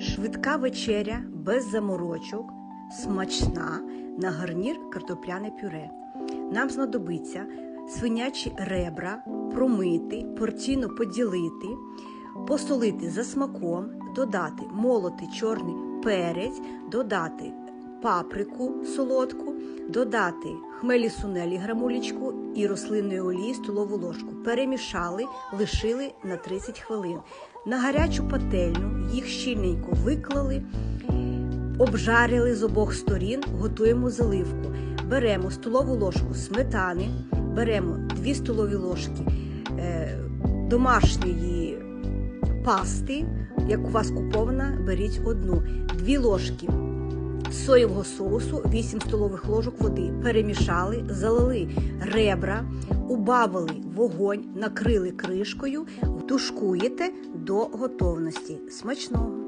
Швидка вечеря без заморочок, смачна на гарнір картопляне пюре. Нам знадобиться свинячі ребра, промити, порційно поділити, посолити за смаком, додати молотий чорний перець, додати паприку солодку, додати хмелі сунелі грамулечку і рослинної олії столову ложку. Перемішали, лишили на 30 хвилин. На гарячу пательню їх щільненько виклали, обжарили з обох сторін, готуємо заливку. Беремо столову ложку сметани, беремо 2 столові ложки е, домашньої пасти, як у вас купована, беріть одну, 2 ложки соєвого соусу, 8 столових ложок води. Перемішали, залили ребра, убавили вогонь, накрили кришкою, тушкуєте до готовності. Смачного!